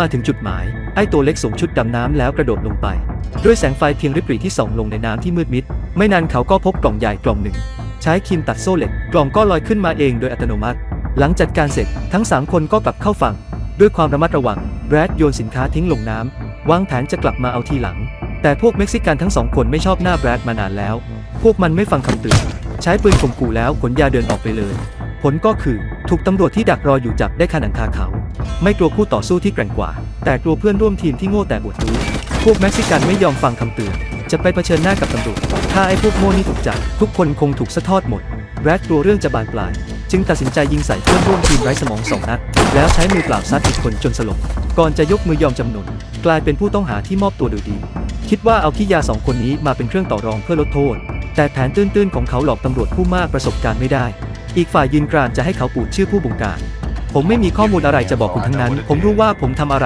มาถึงจุดหมาย ไอ้ตัวเล็กสวมชุดดำน้ำแล้วกระโดดลงไป ด้วยแสงไฟเพียงริบหรี่ที่ส่องลงในน้ำที่มืดมิด ไม่นานเขาก็พบกล่องใหญ่กล่องหนึ่ง ใช้ครีมตัดโซ่เหล็ก กล่องก็ลอยขึ้นมาเองโดยอัตโนมัติ หลังจัดการเสร็จทั้งสามคนก็กลับเข้าฝั่ง ด้วยความระมัดระวังแบรดโยนสินค้าทิ้งลงน้ำวางแผนจะกลับมาเอาทีหลัง แต่พวกเม็กซิกันทั้งสองคนไม่ชอบหน้าแบรดมานานแล้ว พวกมันไม่ฟังคำเตือนใช้ปืนข่มขู่แล้วขนยาเดินออกไปเลย ผลก็คือ ถูกตำรวจที่ดักรออยู่จับได้คาหนังคาเขา ไม่กลัวคู่ต่อสู้ที่แกร่งกว่า แต่กลัวเพื่อนร่วมทีมที่โง่แต่อวดรู้พวกเม็กซิกันไม่ยอมฟังคำเตือน จะไปเผชิญหน้ากับตำรวจ ถ้าไอ้พวกโง่นี่ถูกจับ ทุกคนคงถูกสะทอดหมด แรดกลัวเรื่องจะบานปลาย จึงตัดสินใจยิงใส่เพื่อนร่วมทีมไร้สมองสองนัด แล้วใช้มือเปล่าซัดอีกคนจนสลบ ก่อนจะยกมือยอมจำนน กลายเป็นผู้ต้องหาที่มอบตัวโดยดี คิดว่าเอาขี้ยาสองคนนี้มาเป็นเครื่องต่อรองเพื่อลดโทษ แต่แผนตื้นๆของเขาหลอกตำรวจผู้มากประสบการณ์ไม่ได้ อีกฝ่ายยืนกรานจะให้เขาปูดชื่อผู้บงการ ผมไม่มีข้อมูลอะไรจะบอกคุณทั้งนั้น ผมรู้ว่าผมทำอะไร